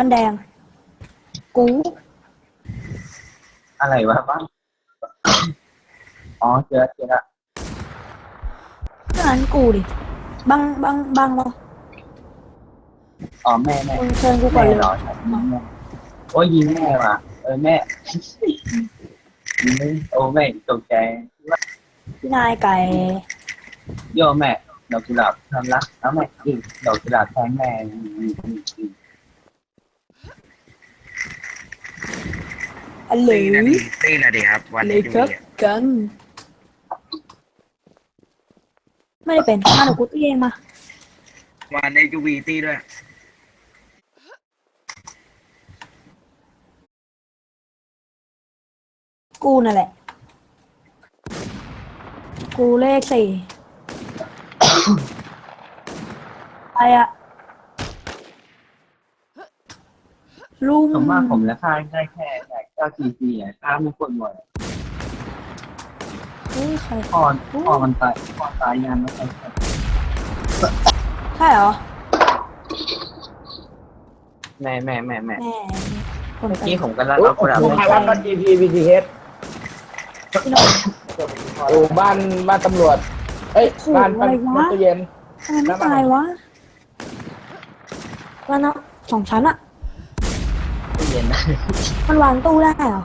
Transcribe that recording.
บ้านแดง กู อะไรวะบ้างอ๋อเจอเจอละนั้นกูดิบังบังบังเราอ๋อแม่แม่มึงเชิญกูก่อนแม่เลยเหรอใช่ยิงแม่โอ้ยยิงแม่ว่ะเออแม่ยิงไม่โอ้แม่ตกใจพี่นายไก่โยแม่ดอกกุหลาบทำรักแล้วแม่อีกดอกกุหลาบแทงแม่อืมอืมอืม อืมอันเหลืตีอนาทีตีนาทีครับ วันเลนี้ยจะครับมีกัน ไม่ได้เป็นมาเดี๋ยวกูตีเองมา วันนี้จะวีตีด้วย กูนั่นแหละ กูเลขสี่ ไปอะลุงผมว่าผมราคาได้แค่แค่ เก้าทีทีอะตามไม่ควรหมดเฮ้ยใครพอพอมันตายพอตายยังไม่ใช่ใช่เหรอแม่แม่แม่แม่แม่คนเมื่อไปกี้ผมก็รับเอากุหลาบผมไม่ขายบ้านบ้าน GP BTH พี่น้องอยู่บ้านบ้านตำรวจ เอ้ยบ้านบ้านบ้านตู้เย็นทำไมไม่ตายวะแล้วนะสองชั้นอะตู้ เย็นนะมันวางตู้ได้เหรอ